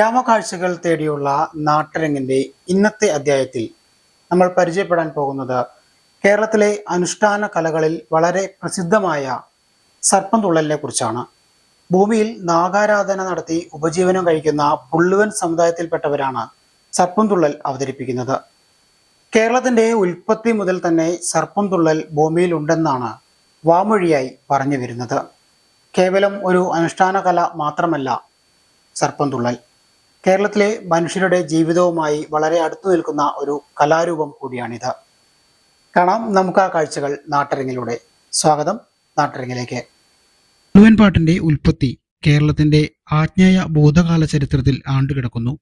ഗ്രാമകാഴ്ചകൾ തേടിയുള്ള നാട്ടരങ്ങിന്റെ ഇന്നത്തെ അധ്യായത്തിൽ നമ്മൾ പരിചയപ്പെടാൻ പോകുന്നത് കേരളത്തിലെ അനുഷ്ഠാന കലകളിൽ വളരെ പ്രസിദ്ധമായ സർപ്പം തുള്ളലിനെ കുറിച്ചാണ്. ഭൂമിയിൽ നാഗാരാധന നടത്തി ഉപജീവനം കഴിക്കുന്ന പുള്ളുവൻ സമുദായത്തിൽപ്പെട്ടവരാണ് സർപ്പം തുള്ളൽ അവതരിപ്പിക്കുന്നത്. കേരളത്തിന്റെ ഉൽപ്പത്തി മുതൽ തന്നെ സർപ്പം തുള്ളൽ ഭൂമിയിൽ ഉണ്ടെന്നാണ് വാമൊഴിയായി പറഞ്ഞു വരുന്നത് കേവലം ഒരു അനുഷ്ഠാന കല മാത്രമല്ല സർപ്പം തുള്ളൽ. കേരളത്തിലെ മനുഷ്യരുടെ ജീവിതവുമായി വളരെ അടുത്തു നിൽക്കുന്ന ഒരു കലാരൂപം കൂടിയാണിത്. കാണാം നമുക്ക് ആ കാഴ്ചകൾ നാട്ടരങ്ങിലൂടെ. സ്വാഗതം നാട്ടരങ്ങിലേക്ക്. മുഴുവൻ പാട്ടിന്റെ ഉൽപ്പത്തി കേരളത്തിന്റെ ആജ്ഞേയ ഭൂതകാല ചരിത്രത്തിൽ ആണ്ടുകിടക്കുന്നു.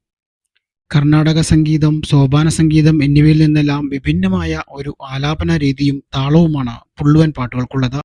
കർണാടക സംഗീതം സോപാന സംഗീതം എന്നിവയിൽ നിന്നെല്ലാം വിഭിന്നമായ ഒരു ആലാപന രീതിയും താളവുമാണ് പുള്ളുവൻ പാട്ടുകൾക്കുള്ളത്.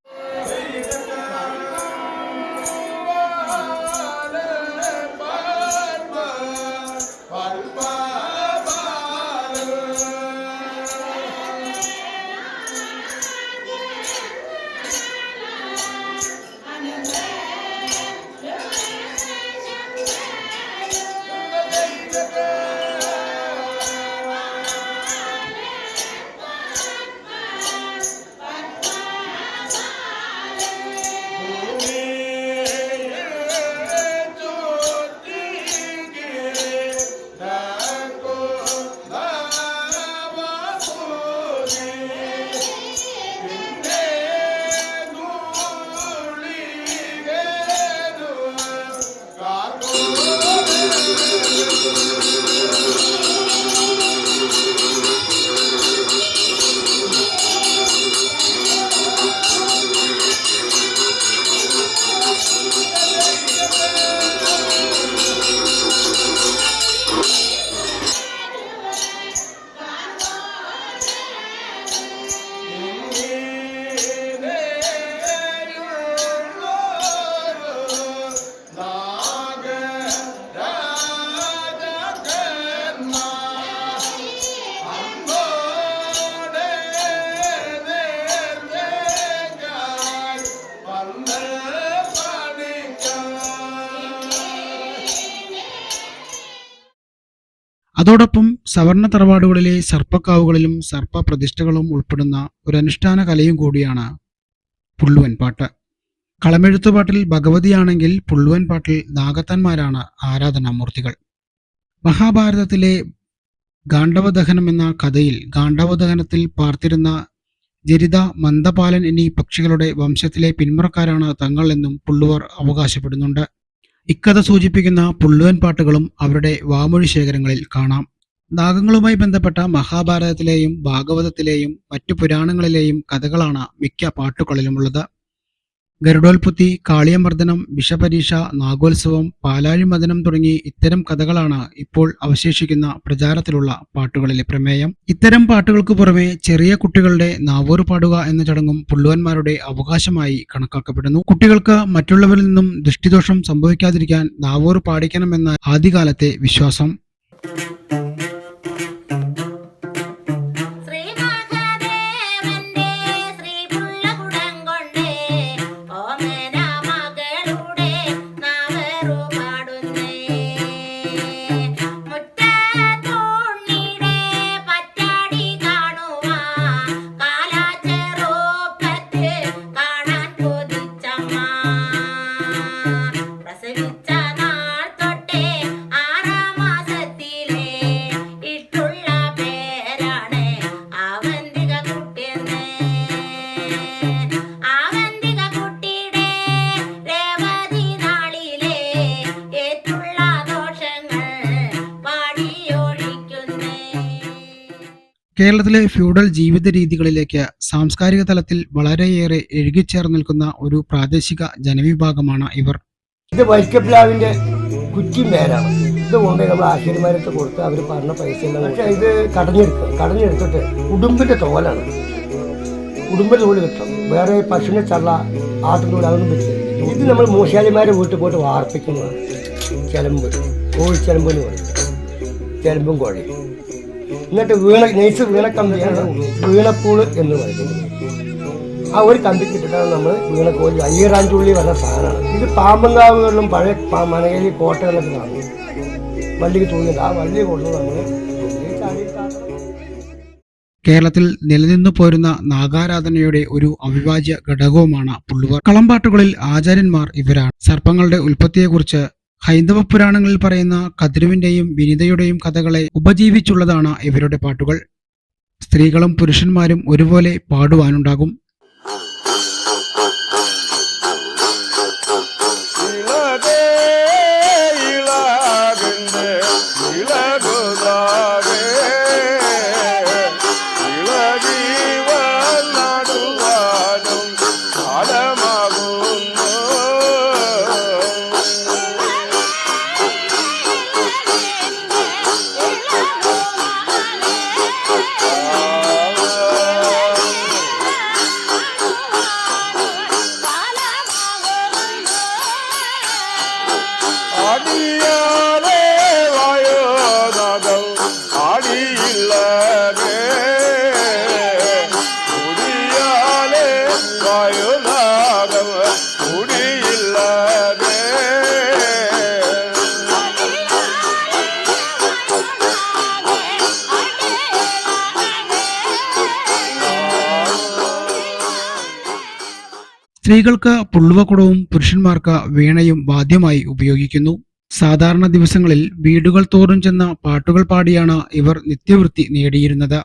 അതോടൊപ്പം സവർണ തറവാടുകളിലെ സർപ്പക്കാവുകളിലും സർപ്പ പ്രതിഷ്ഠകളും ഉൾപ്പെടുന്ന ഒരു അനുഷ്ഠാന കലയും കൂടിയാണ് പുള്ളുവൻ പാട്ട്. കളമെഴുത്തുപാട്ടിൽ ഭഗവതിയാണെങ്കിൽ പുള്ളുവൻ പാട്ടിൽ നാഗത്തന്മാരാണ് ആരാധനാമൂർത്തികൾ. മഹാഭാരതത്തിലെ ഗാണ്ഡവദഹനം എന്ന കഥയിൽ ഗാണ്ഡവദഹനത്തിൽ പാർത്തിരുന്ന ജരിത മന്ദപാലൻ എന്നീ പക്ഷികളുടെ വംശത്തിലെ പിന്മുറക്കാരാണ് തങ്ങൾ എന്നും പുള്ളുവർ അവകാശപ്പെടുന്നുണ്ട്. ഇക്കഥ സൂചിപ്പിക്കുന്ന പുള്ളുവൻ പാട്ടുകളും അവരുടെ വാമൊഴി ശേഖരങ്ങളിൽ കാണാം. നാഗങ്ങളുമായി ബന്ധപ്പെട്ട മഹാഭാരതത്തിലെയും ഭാഗവതത്തിലെയും മറ്റു പുരാണങ്ങളിലെയും കഥകളാണ് മിക്ക പാട്ടുകളിലുമുള്ളത്. ഗരുഡോൽപുത്തി കാളിയമർദ്ദനം വിഷപരീക്ഷ നാഗോത്സവം പാലാഴിമദനം തുടങ്ങി ഇത്തരം കഥകളാണ് ഇപ്പോൾ അവശേഷിക്കുന്ന പ്രചാരത്തിലുള്ള പാട്ടുകളിലെ പ്രമേയം. ഇത്തരം പാട്ടുകൾക്ക് പുറമെ ചെറിയ കുട്ടികളുടെ നാവോർ പാടുക എന്ന ചടങ്ങും പുള്ളുവന്മാരുടെ അവകാശമായി കണക്കാക്കപ്പെടുന്നു. കുട്ടികൾക്ക് മറ്റുള്ളവരിൽ നിന്നും ദൃഷ്ടിദോഷം സംഭവിക്കാതിരിക്കാൻ നാവൂർ പാടിക്കണമെന്ന ആദ്യകാലത്തെ വിശ്വാസം. കേരളത്തിലെ ഫ്യൂഡൽ ജീവിത രീതികളിലേക്ക് സാംസ്കാരിക തലത്തിൽ വളരെയേറെ എഴുകിച്ചേർന്ന് നിൽക്കുന്ന ഒരു പ്രാദേശിക ജനവിഭാഗമാണ് ഇവർ. ഇത് വൈക്കപ്ലാവിന്റെ കുറ്റിയും പേരാണ്. ഇത് കൊണ്ട് നമ്മൾ ആശാരിമാരൊക്കെ കൊടുത്ത് അവർ പറഞ്ഞ പൈസ പക്ഷേ ഇത് കടഞ്ഞെടുക്കുക കടഞ്ഞെടുത്തിട്ട് ഉടുമ്പിന്റെ തോലാണ്. ഉടുമ്പിന്റെ തോൽ കിട്ടും. വേറെ പശുവിനെ ചള്ള ആട്ടിനൂൽ അതൊന്നും പറ്റില്ല ഇത് നമ്മൾ മൂശാലിമാരെ വീട്ടിൽ പോയിട്ട് വാർപ്പിക്കുന്നതാണ്. ചെലമ്പ് കോഴി ചെലമ്പ് എന്ന് പറയും. ചെലമ്പും കോഴി എന്നിട്ട് വീണ നെയ്സ് വീണക്കമ്പിയാണ് വീണപ്പൂൾ എന്ന് പറയുന്നത്. ആ ഒരു കമ്പിക്കിട്ടിട്ടാണ് നമ്മൾ വീണക്കോലി അയ്യറാഞ്ചുള്ളി വന്ന സാധനമാണ്. ഇത് പാമ്പങ്കാവുകളിലും പഴയ മനകേലി കോട്ടകളിലൊക്കെ കാണും വള്ളിക്ക് തൂങ്ങില്ല ആ വള്ളി കൊണ്ട് നമ്മൾ. കേരളത്തിൽ നിലനിന്നു പോരുന്ന നാഗാരാധനയുടെ ഒരു അവിഭാജ്യ ഘടകവുമാണ് പുള്ളുവർ കളമ്പാട്ടുകളിൽ ആചാര്യന്മാർ ഇവരാണ്. സർപ്പങ്ങളുടെ ഉൽപ്പത്തിയെക്കുറിച്ച് ഹൈന്ദവ പുരാണങ്ങളിൽ പറയുന്ന കതിരുവിന്റെയും വിനിതയുടെയും കഥകളെ ഉപജീവിച്ചുള്ളതാണ് ഇവരുടെ പാട്ടുകൾ. സ്ത്രീകളും പുരുഷന്മാരും ഒരുപോലെ പാടുവാനുണ്ടാകും. സ്ത്രീകൾക്ക് പുള്ളുവക്കുടവും പുരുഷന്മാർക്ക് വീണയും വാദ്യമായി ഉപയോഗിക്കുന്നു. സാധാരണ ദിവസങ്ങളിൽ വീടുകൾ തോറും ചെന്ന പാട്ടുകൾ പാടിയാണ് ഇവർ നിത്യവൃത്തി നേടിയിരുന്നത്.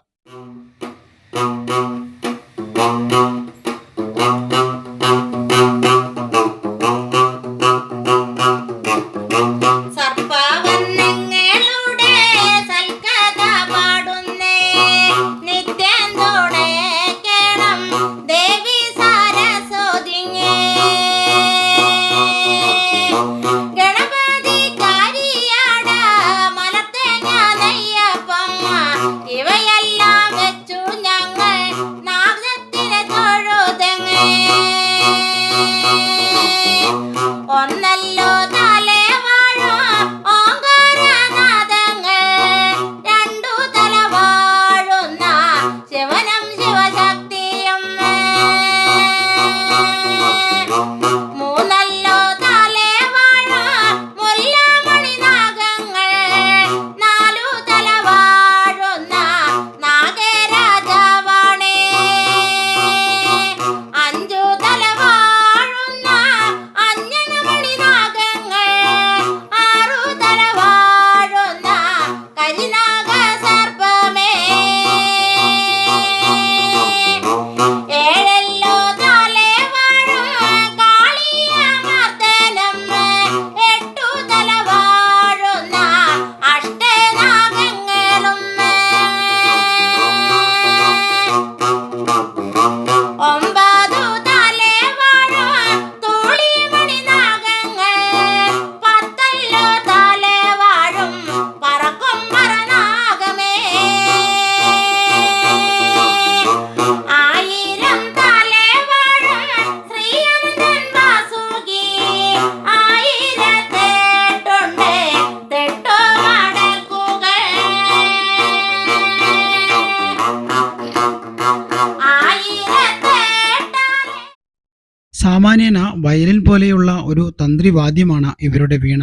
വയലിൻ പോലെയുള്ള ഒരു തന്ത്രിവാദ്യമാണ് ഇവരുടെ വീണ.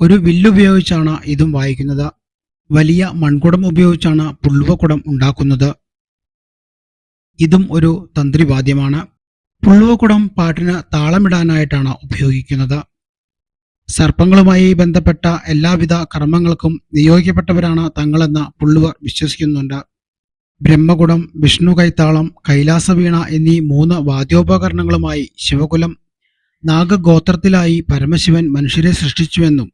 ഒരു വില്ലുപയോഗിച്ചാണ് ഇതും വായിക്കുന്നത്. വലിയ മൺകുടം ഉപയോഗിച്ചാണ് പുള്ളുവക്കുടം ഉണ്ടാക്കുന്നത്. ഇതും ഒരു തന്ത്രിവാദ്യമാണ്. പുള്ളുവക്കുടം പാട്ടിന് താളമിടാനായിട്ടാണ് ഉപയോഗിക്കുന്നത്. സർപ്പങ്ങളുമായി ബന്ധപ്പെട്ട എല്ലാവിധ കർമ്മങ്ങൾക്കും നിയോഗിക്കപ്പെട്ടവരാണ് തങ്ങളെന്ന് പുള്ളുവർ വിശ്വസിക്കുന്നുണ്ട്. ബ്രഹ്മകുടം വിഷ്ണു കൈത്താളം കൈലാസവീണ എന്നീ മൂന്ന് വാദ്യോപകരണങ്ങളുമായി ശിവകുലം നാഗഗോത്രത്തിലായി പരമശിവൻ മനുഷ്യരെ സൃഷ്ടിച്ചുവെന്നും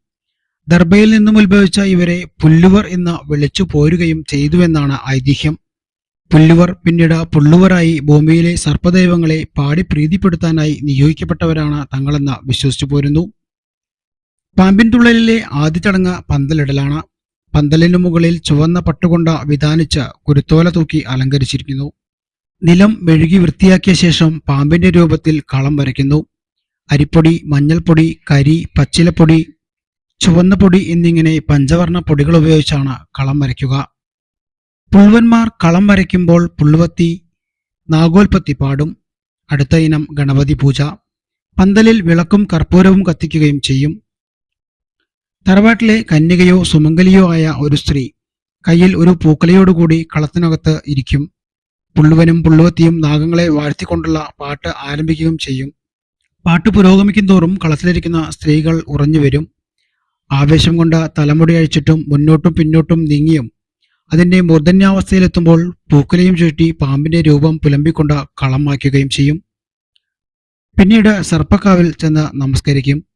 ദർബയിൽ നിന്നും ഉത്ഭവിച്ച ഇവരെ പുല്ലുവർ എന്ന് വിളിച്ചു പോരുകയും ചെയ്തുവെന്നാണ് ഐതിഹ്യം. പുല്ലുവർ പിന്നീട് പുള്ളുവരായി ഭൂമിയിലെ സർപ്പദൈവങ്ങളെ പാടി പ്രീതിപ്പെടുത്താനായി നിയോഗിക്കപ്പെട്ടവരാണ് തങ്ങളെന്ന് വിശ്വസിച്ചു പോരുന്നു. പാമ്പിൻ തുള്ളലിലെ ആദ്യ ചടങ്ങ് പന്തലിടലാണ്. പന്തലിനു മുകളിൽ ചുവന്ന പട്ടുകൊണ്ട വിധാനിച്ച് കുരുത്തോല തൂക്കി അലങ്കരിച്ചിരിക്കുന്നു. നിലം മെഴുകി വൃത്തിയാക്കിയ ശേഷം പാമ്പിന്റെ രൂപത്തിൽ കളം വരയ്ക്കുന്നു. അരിപ്പൊടി മഞ്ഞൾപ്പൊടി കരി പച്ചിലപ്പൊടി ചുവന്ന പൊടി എന്നിങ്ങനെ പഞ്ചവർണ പൊടികൾ ഉപയോഗിച്ചാണ് കളം വരയ്ക്കുക. പുൽവന്മാർ കളം വരയ്ക്കുമ്പോൾ പുള്ളുവത്തി നാഗോൽപ്പത്തി പാടും. അടുത്ത ഇനം ഗണപതി പൂജ. പന്തലിൽ വിളക്കും കർപ്പൂരവും കത്തിക്കുകയും ചെയ്യും. തറവാട്ടിലെ കന്യകയോ സുമംഗലിയോ ആയ ഒരു സ്ത്രീ കയ്യിൽ ഒരു പൂക്കലയോടുകൂടി കളത്തിനകത്ത് ഇരിക്കും. പുള്ളുവനും പുള്ളുവത്തിയും നാഗങ്ങളെ വാഴ്ത്തിക്കൊണ്ടുള്ള പാട്ട് ആരംഭിക്കുകയും ചെയ്യും. പാട്ട് പുരോഗമിക്കും തോറും കളത്തിലിരിക്കുന്ന സ്ത്രീകൾ ഉറഞ്ഞു വരും. ആവേശം കൊണ്ട് തലമുടി അഴിച്ചിട്ടും മുന്നോട്ടും പിന്നോട്ടും നീങ്ങിയും അതിന്റെ മൂർധന്യാവസ്ഥയിലെത്തുമ്പോൾ പൂക്കലയും ചുറ്റി പാമ്പിന്റെ രൂപം പുലമ്പിക്കൊണ്ട് കളമാക്കുകയും ചെയ്യും. പിന്നീട് സർപ്പക്കാവിൽ ചെന്ന് നമസ്കരിക്കും.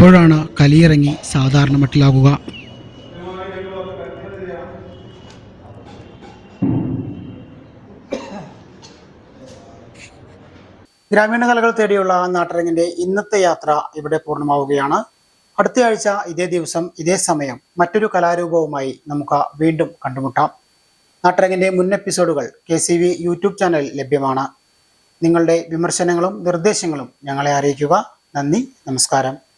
അപ്പോഴാണ് കലിയിറങ്ങി സാധാരണ മട്ടിലാകുക. ഗ്രാമീണ കലകൾ തേടിയുള്ള നാട്ടരങ്ങിന്റെ ഇന്നത്തെ യാത്ര ഇവിടെ പൂർണമാവുകയാണ്. അടുത്ത ആഴ്ച ഇതേ ദിവസം ഇതേ സമയം മറ്റൊരു കലാരൂപവുമായി നമുക്ക് വീണ്ടും കണ്ടുമുട്ടാം. നാട്ടരങ്ങിന്റെ മുൻ എപ്പിസോഡുകൾ K C V YouTube channel ലഭ്യമാണ്. നിങ്ങളുടെ വിമർശനങ്ങളും നിർദ്ദേശങ്ങളും ഞങ്ങളെ അറിയിക്കുക. നന്ദി നമസ്കാരം.